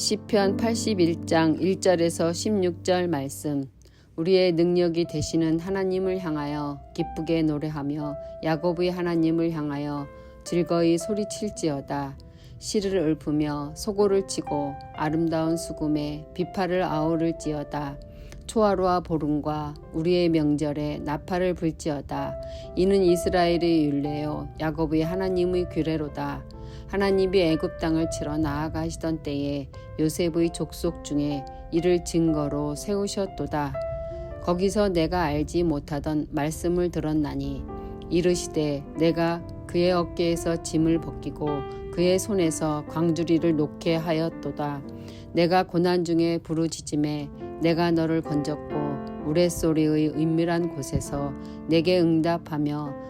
시편 81장 1절에서 16절 말씀. 우리의 능력이 되시는 하나님을 향하여 기쁘게 노래하며 야곱의 하나님을 향하여 즐거이 소리칠지어다. 시를 읊으며 소고를 치고 아름다운 수금에 비파를 아우를지어다. 초하루와 보름과 우리의 명절에 나팔을 불지어다. 이는 이스라엘의 율례요 야곱의 하나님의 규례로다 하나님이 애굽 땅을 치러 나아가시던 때에 요셉의 족속 중에 이를 증거로 세우셨도다. 거기서 내가 알지 못하던 말씀을 들었나니 이르시되 내가 그의 어깨에서 짐을 벗기고 그의 손에서 광주리를 놓게 하였도다. 내가 고난 중에 부르짖음에 내가 너를 건졌고 우레소리의 은밀한 곳에서 내게 응답하며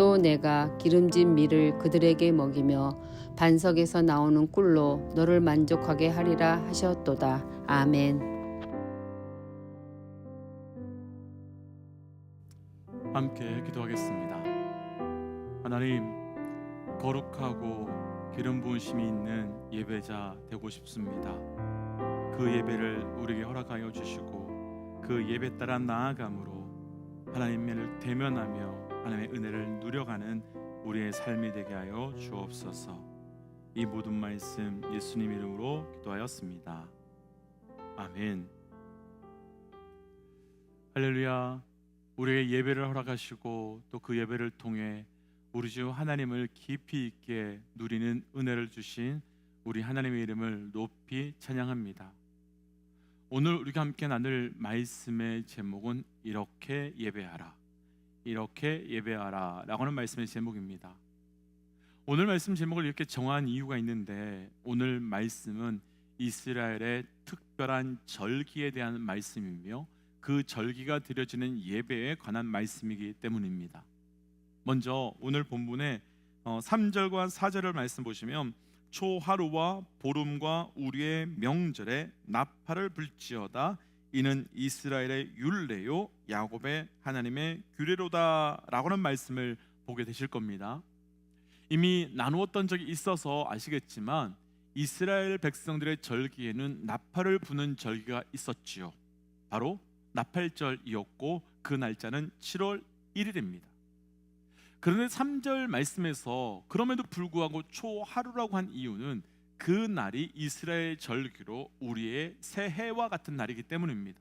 또 내가 기름진 밀을 그들에게 먹이며 반석에서 나오는 꿀로 너를 만족하게 하리라 하셨도다. 아멘. 함께 기도하겠습니다. 하나님, 거룩하고 기름 부으심이 있는 예배자 되고 싶습니다. 그 예배를 우리에게 허락하여 주시고 그 예배 따라 나아감으로 하나님을 대면하며 하나님의 은혜를 누려가는 우리의 삶이 되게 하여 주옵소서. 이 모든 말씀 예수님 이름으로 기도하였습니다. 아멘. 할렐루야. 우리의 예배를 허락하시고 또 그 예배를 통해 우리 주 하나님을 깊이 있게 누리는 은혜를 주신 우리 하나님의 이름을 높이 찬양합니다. 오늘 우리가 함께 나눌 말씀의 제목은 이렇게 예배하라. 이렇게 예배하라 라고 하는 말씀의 제목입니다. 오늘 말씀 제목을 이렇게 정한 이유가 있는데 오늘 말씀은 이스라엘의 특별한 절기에 대한 말씀이며 그 절기가 드려지는 예배에 관한 말씀이기 때문입니다. 먼저 오늘 본문의 3절과 어, 4절을 말씀 보시면 초하루와 보름과 우리의 명절에 나팔을 불지어다 이는 이스라엘의 율례요 야곱의 하나님의 규례로다라고는 말씀을 보게 되실 겁니다. 이미 나누었던 적이 있어서 아시겠지만 이스라엘 백성들의 절기에는 나팔을 부는 절기가 있었지요. 바로 나팔절이었고 그 날짜는 7월 1일입니다. 그런데 3절 말씀에서 그럼에도 불구하고 초하루라고 한 이유는 그 날이 이스라엘 절기로 우리의 새해와 같은 날이기 때문입니다.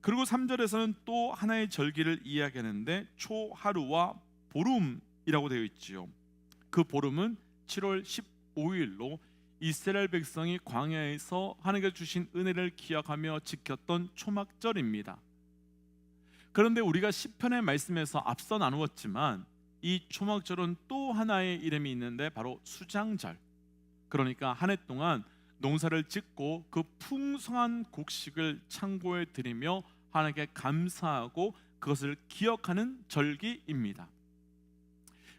그리고 3절에서는 또 하나의 절기를 이야기하는데 초하루와 보름이라고 되어 있지요. 그 보름은 7월 15일로 이스라엘 백성이 광야에서 하나님께 주신 은혜를 기억하며 지켰던 초막절입니다. 그런데 우리가 시편의 말씀에서 앞서 나누었지만 이 초막절은 또 하나의 이름이 있는데 바로 수장절. 그러니까 한 해 동안 농사를 짓고 그 풍성한 곡식을 창고에 드리며 하나님께 감사하고 그것을 기억하는 절기입니다.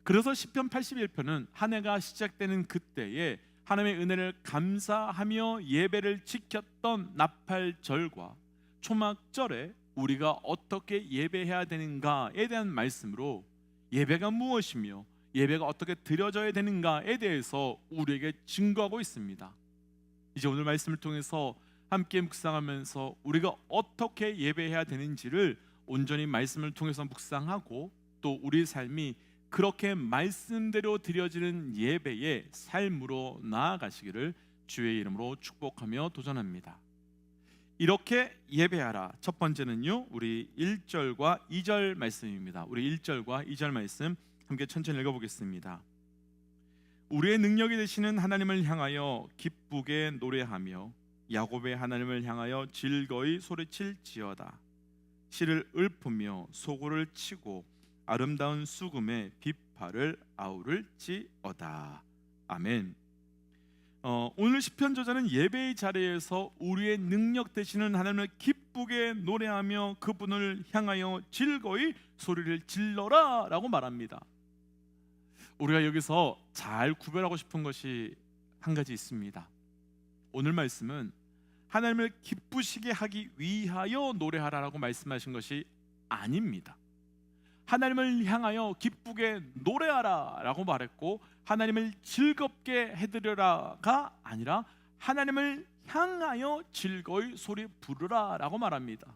그래서 시편 81편은 한 해가 시작되는 그때에 하나님의 은혜를 감사하며 예배를 지켰던 나팔절과 초막절에 우리가 어떻게 예배해야 되는가에 대한 말씀으로 예배가 무엇이며 예배가 어떻게 드려져야 되는가에 대해서 우리에게 증거하고 있습니다. 이제 오늘 말씀을 통해서 함께 묵상하면서 우리가 어떻게 예배해야 되는지를 온전히 말씀을 통해서 묵상하고 또 우리 삶이 그렇게 말씀대로 드려지는 예배의 삶으로 나아가시기를 주의 이름으로 축복하며 도전합니다. 이렇게 예배하라. 첫 번째는요. 우리 1절과 2절 말씀입니다. 우리 1절과 2절 말씀 함께 천천히 읽어 보겠습니다. 우리의 능력이 되시는 하나님을 향하여 기쁘게 노래하며 야곱의 하나님을 향하여 즐거이 소리칠지어다. 실을 읊으며 소고를 치고 아름다운 수금에 비파를 아우를지어다. 아멘. 어, 오늘 시편 저자는 예배의 자리에서 우리의 능력 되시는 하나님을 기쁘게 노래하며 그분을 향하여 즐거이 소리를 질러라라고 말합니다. 우리가 여기서 잘 구별하고 싶은 것이 한 가지 있습니다. 오늘 말씀은 하나님을 기쁘시게 하기 위하여 노래하라라고 말씀하신 것이 아닙니다. 하나님을 향하여 기쁘게 노래하라라고 말했고 하나님을 즐겁게 해드려라가 아니라 하나님을 향하여 즐거이 소리 부르라라고 말합니다.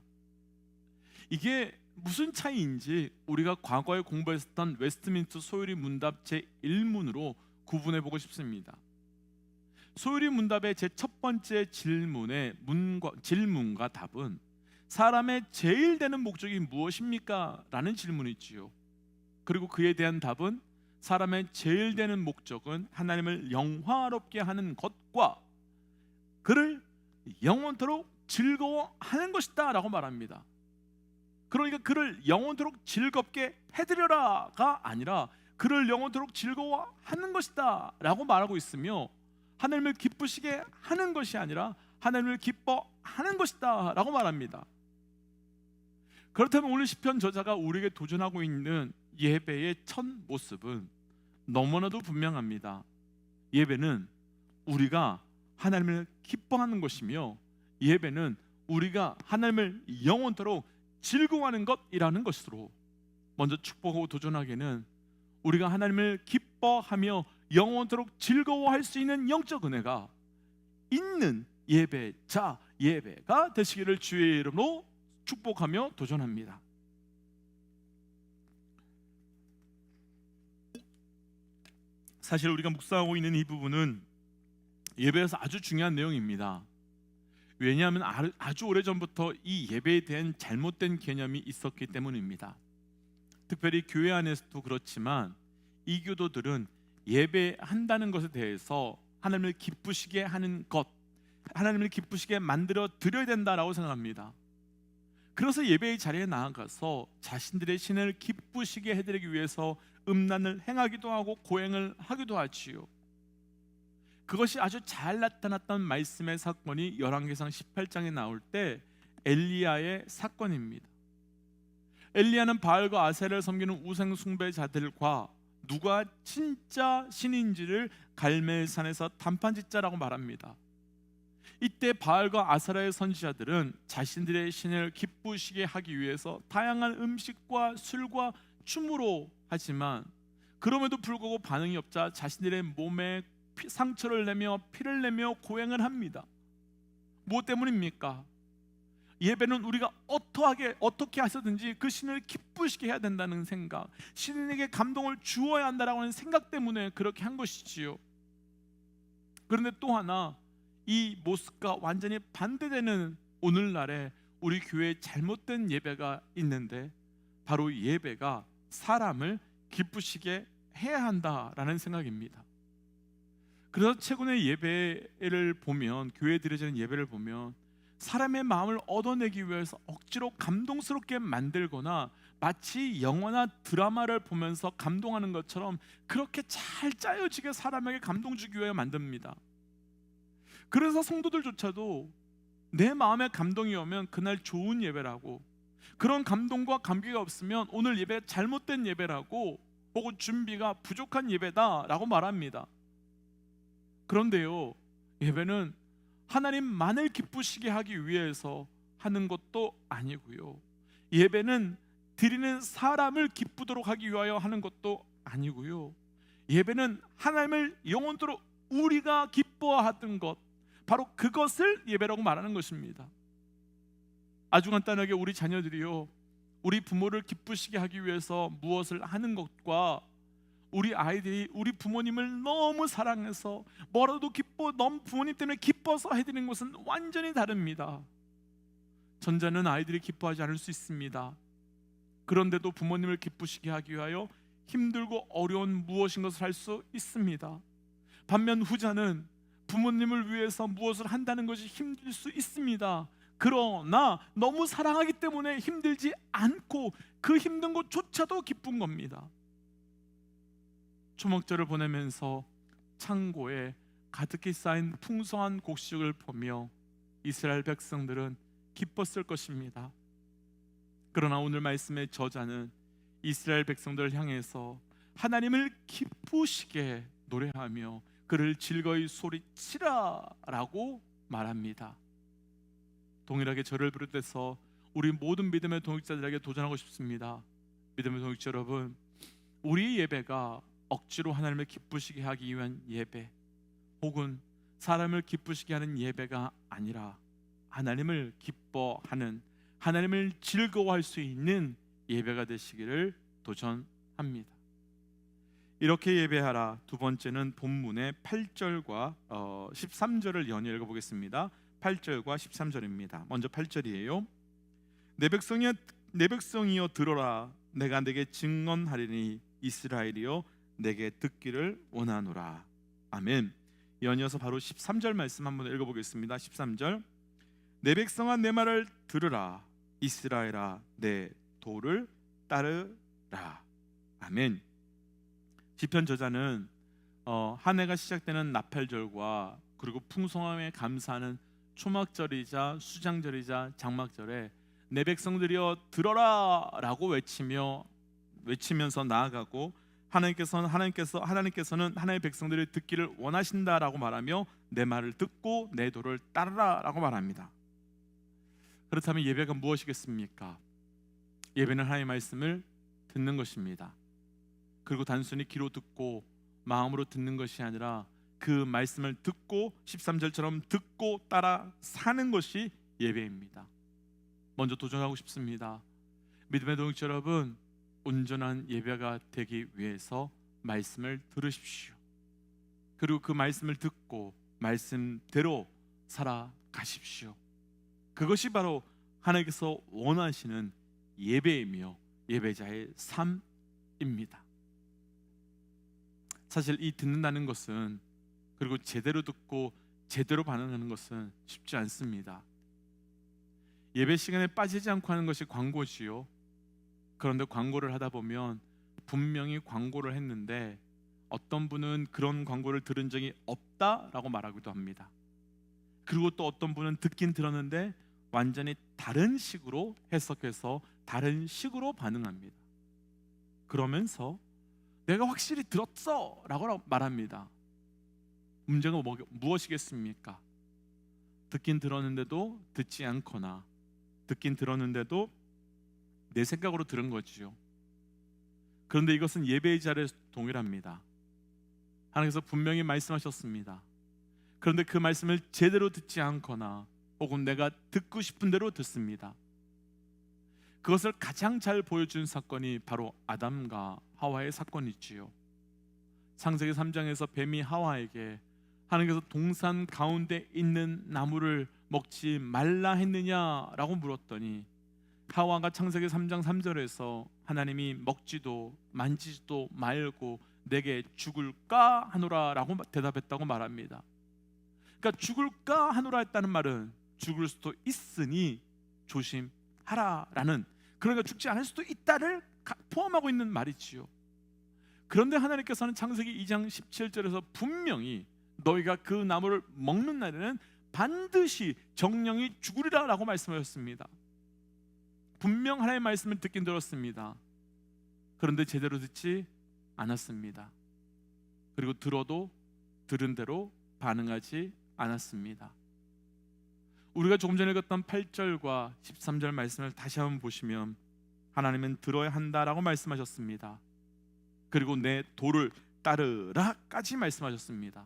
이게 무슨 차이인지 우리가 과거에 공부했었던 웨스트민스터 소율이 문답 제 1문으로 구분해 보고 싶습니다. 소율이 문답의 제 첫 번째 질문의 문과 질문과 답은 사람의 제일 되는 목적이 무엇입니까? 라는 질문이지요. 그리고 그에 대한 답은 사람의 제일 되는 목적은 하나님을 영화롭게 하는 것과 그를 영원토록 즐거워하는 것이다라고 말합니다. 그러니까 그를 영원토록 즐겁게 해드려라가 아니라 그를 영원토록 즐거워하는 것이다라고 말하고 있으며 하나님을 기쁘시게 하는 것이 아니라 하나님을 기뻐하는 것이다라고 말합니다. 그렇다면 오늘 시편 저자가 우리에게 도전하고 있는 예배의 첫 모습은 너무나도 분명합니다. 예배는 우리가 하나님을 기뻐하는 것이며 예배는 우리가 하나님을 영원토록 즐거워하는 것이라는 것으로 먼저 축복하고 도전하기는 우리가 하나님을 기뻐하며 영원토록 즐거워할 수 있는 영적 은혜가 있는 예배자 예배가 되시기를 주의 이름으로 축복하며 도전합니다. 사실 우리가 묵상하고 있는 이 부분은 예배에서 아주 중요한 내용입니다. 왜냐하면 아- 아주 오래 전부터 이 예배에 대한 잘못된 개념이 있었기 때문입니다. 특별히 교회 안에서도 그렇지만 이 교도들은 예배한다는 것에 대해서 하나님을 기쁘시게 하는 것, 하나님을 기쁘시게 만들어 드려야 된다라고 생각합니다. 그래서 예배의 자리에 나아가서 자신들의 신을 기쁘시게 해드리기 위해서 음란을 행하기도 하고 고행을 하기도 하지요. 그것이 아주 잘 나타났던 말씀의 사건이 열왕기상 18장에 나올 때 엘리야의 사건입니다. 엘리야는 바알과 아세를 섬기는 우상 숭배자들과 누가 진짜 신인지를 갈멜산에서 단판짓자라고 말합니다. 이때 바알과 아사라의 선지자들은 자신들의 신을 기쁘시게 하기 위해서 다양한 음식과 술과 춤으로 하지만 그럼에도 불구하고 반응이 없자 자신들의 몸에 피- 상처를 내며 피를 내며 고행을 합니다. 무엇 때문입니까? 예배는 우리가 어떠하게 어떻게 하서든지 그 신을 기쁘시게 해야 된다는 생각, 신에게 감동을 주어야 한다라고 하는 생각 때문에 그렇게 한 것이지요. 그런데 또 하나 이 모습과 완전히 반대되는 오늘날에 우리 교회에 잘못된 예배가 있는데 바로 예배가 사람을 기쁘시게 해야 한다라는 생각입니다. 그래서 최근에 예배를 보면 교회에 드려지는 예배를 보면 사람의 마음을 얻어내기 위해서 억지로 감동스럽게 만들거나 마치 영화나 드라마를 보면서 감동하는 것처럼 그렇게 잘 짜여지게 사람에게 감동 주기 위해 만듭니다. 그래서 성도들조차도 내 마음에 감동이 오면 그날 좋은 예배라고 그런 감동과 감기가 없으면 오늘 예배 잘못된 예배라고 혹은 준비가 부족한 예배다라고 말합니다. 그런데요, 예배는 하나님만을 기쁘시게 하기 위해서 하는 것도 아니고요. 예배는 드리는 사람을 기쁘도록 하기 위하여 하는 것도 아니고요. 예배는 하나님을 영원토록 우리가 기뻐하던 것 바로 그것을 예배라고 말하는 것입니다. 아주 간단하게 우리 자녀들이요. 우리 부모를 기쁘시게 하기 위해서 무엇을 하는 것과 우리 아이들이 우리 부모님을 너무 사랑해서 뭐라도 기뻐 너무 부모님 때문에 기뻐서 해드리는 것은 완전히 다릅니다. 전자는 아이들이 기뻐하지 않을 수 있습니다. 그런데도 부모님을 기쁘시게 하기 위하여 힘들고 어려운 무엇인 것을 할 수 있습니다. 반면 후자는 부모님을 위해서 무엇을 한다는 것이 힘들 수 있습니다. 그러나 너무 사랑하기 때문에 힘들지 않고 그 힘든 것조차도 기쁜 겁니다. 초목절을 보내면서 창고에 가득히 쌓인 풍성한 곡식을 보며 이스라엘 백성들은 기뻤을 것입니다. 그러나 오늘 말씀의 저자는 이스라엘 백성들을 향해서 하나님을 기쁘시게 노래하며 그를 즐거이 소리치라라고 말합니다. 동일하게 저를 비롯해서 우리 모든 믿음의 동역자들에게 도전하고 싶습니다. 믿음의 동역자 여러분, 우리 예배가 억지로 하나님을 기쁘시게 하기 위한 예배, 혹은 사람을 기쁘시게 하는 예배가 아니라 하나님을 기뻐하는 하나님을 즐거워할 수 있는 예배가 되시기를 도전합니다. 이렇게 예배하라. 두 번째는 본문의 8절과 어, 13절을 연이어 읽어보겠습니다. 8절과 13절입니다. 먼저 8절이에요. 내 백성이여 내 백성이여 들어라. 내가 내게 증언하리니 이스라엘이여 내게 듣기를 원하노라. 아멘. 연이어서 바로 13절 말씀 한번 읽어보겠습니다. 13절 내 백성아 내 말을 들으라 이스라엘아 내 도를 따르라 아멘 시편 저자는 어, 한 해가 시작되는 나팔절과 그리고 풍성함에 감사하는 초막절이자 수장절이자 장막절에 내 백성들이여 들어라라고 외치며 외치면서 나아가고 하나님께서는 하나님께서 하나님께서는 하나님의 백성들이 듣기를 원하신다라고 말하며 내 말을 듣고 내 도를 따르라라고 말합니다. 그렇다면 예배가 무엇이겠습니까? 예배는 하나님의 말씀을 듣는 것입니다. 그리고 단순히 귀로 듣고 마음으로 듣는 것이 아니라 그 말씀을 듣고 13절처럼 듣고 따라 사는 것이 예배입니다. 먼저 도전하고 싶습니다. 믿음의 동역자 여러분, 온전한 예배가 되기 위해서 말씀을 들으십시오. 그리고 그 말씀을 듣고 말씀대로 살아가십시오. 그것이 바로 하나님께서 원하시는 예배이며 예배자의 삶입니다. 사실 이 듣는다는 것은 그리고 제대로 듣고 제대로 반응하는 것은 쉽지 않습니다. 예배 시간에 빠지지 않고 하는 것이 광고지요. 그런데 광고를 하다 보면 분명히 광고를 했는데 어떤 분은 그런 광고를 들은 적이 없다라고 말하기도 합니다. 그리고 또 어떤 분은 듣긴 들었는데 완전히 다른 식으로 해석해서 다른 식으로 반응합니다. 그러면서 내가 확실히 들었어라고 말합니다. 문제가 뭐, 무엇이겠습니까? 듣긴 들었는데도 듣지 않거나 듣긴 들었는데도 내 생각으로 들은 거지요. 그런데 이것은 예배의 자리에 동일합니다. 하나님께서 분명히 말씀하셨습니다. 그런데 그 말씀을 제대로 듣지 않거나 혹은 내가 듣고 싶은 대로 듣습니다. 그것을 가장 잘 보여준 사건이 바로 아담과 하와의 사건이지요. 창세기 3장에서 뱀이 하와에게 하나님께서 동산 가운데 있는 나무를 먹지 말라 했느냐라고 물었더니 하와가 창세기 3장 3절에서 하나님이 먹지도 만지지도 말고 내게 죽을까 하노라라고 대답했다고 말합니다. 그러니까 죽을까 하노라 했다는 말은 죽을 수도 있으니 조심하라라는 그러니까 죽지 않을 수도 있다를 포함하고 있는 말이지요. 그런데 하나님께서는 창세기 2장 17절에서 분명히 너희가 그 나무를 먹는 날에는 반드시 정령이 죽으리라라고 말씀하셨습니다. 분명 하나님의 말씀을 듣긴 들었습니다. 그런데 제대로 듣지 않았습니다. 그리고 들어도 들은 대로 반응하지 않았습니다. 우리가 조금 전에 읽었던 8절과 13절 말씀을 다시 한번 보시면 하나님은 들어야 한다라고 말씀하셨습니다. 그리고 내 도를 따르라까지 말씀하셨습니다.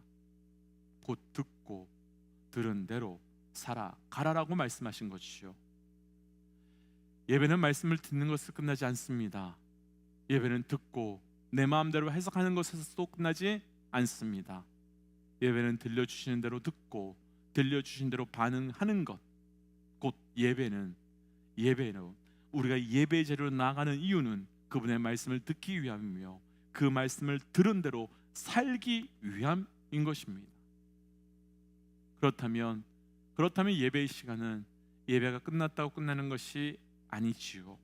곧 듣고 들은 대로 살아가라라고 말씀하신 것이죠. 예배는 말씀을 듣는 것을 끝나지 않습니다. 예배는 듣고 내 마음대로 해석하는 것에서도 끝나지 않습니다. 예배는 들려주시는 대로 듣고 들려주신 대로 반응하는 것. 곧 예배는 예배로 우리가 예배 자리로 나가는 이유는 그분의 말씀을 듣기 위함이며 그 말씀을 들은 대로 살기 위함인 것입니다. 그렇다면 그렇다면 예배의 시간은 예배가 끝났다고 끝나는 것이 아니지요.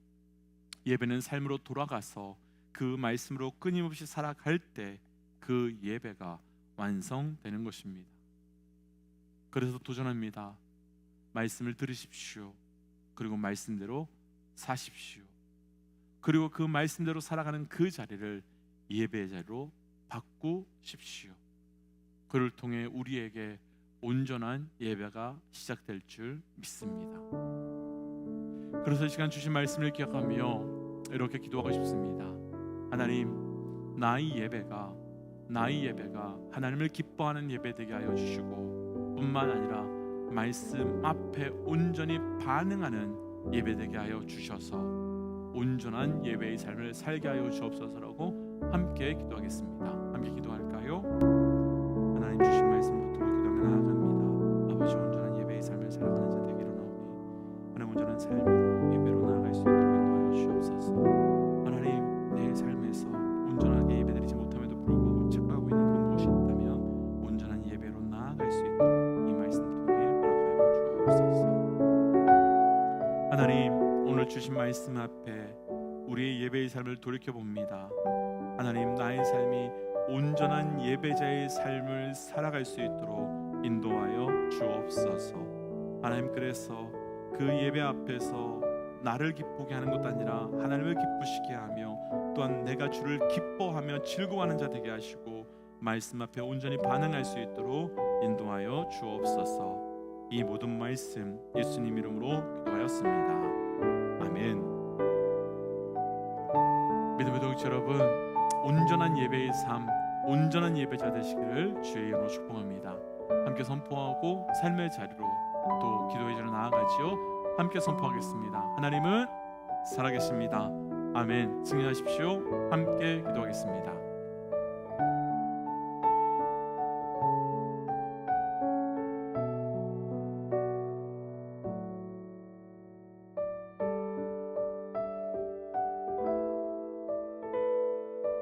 예배는 삶으로 돌아가서 그 말씀으로 끊임없이 살아갈 때 그 예배가 완성되는 것입니다. 그래서 도전합니다. 말씀을 들으십시오. 그리고 말씀대로 사십시오. 그리고 그 말씀대로 살아가는 그 자리를 예배의 자리로 바꾸십시오. 그를 통해 우리에게 온전한 예배가 시작될 줄 믿습니다. 그래서 이 시간 주신 말씀을 기억하며 이렇게 기도하고 싶습니다. 하나님, 나의 예배가 나의 예배가 하나님을 기뻐하는 예배 되게 하여 주시고 뿐만 아니라 말씀 앞에 온전히 반응하는 예배 되게 하여 주셔서 온전한 예배의 삶을 살게 하여 주옵소서라고 함께 기도하겠습니다. 함께 기도할까요? 하나님 오늘 주신 말씀 앞에 우리의 예배의 삶을 돌이켜 봅니다. 하나님 나의 삶이 온전한 예배자의 삶을 살아갈 수 있도록 인도하여 주옵소서. 하나님 그래서 그 예배 앞에서 나를 기쁘게 하는 것도 아니라 하나님을 기쁘시게 하며 또한 내가 주를 기뻐하며 즐거워하는 자 되게 하시고 말씀 앞에 온전히 반응할 수 있도록 인도하여 주옵소서. 이 모든 말씀 예수님 이름으로 하였습니다. 아멘. 믿음의 동지 여러분, 온전한 예배의 삶, 온전한 예배자 되시기를 주의 이름으로 축복합니다. 함께 선포하고 삶의 자리로 또 기도의 자리로 나아가지요. 함께 선포하겠습니다. 하나님은 살아계십니다. 아멘. 승리하십시오. 함께 기도하겠습니다.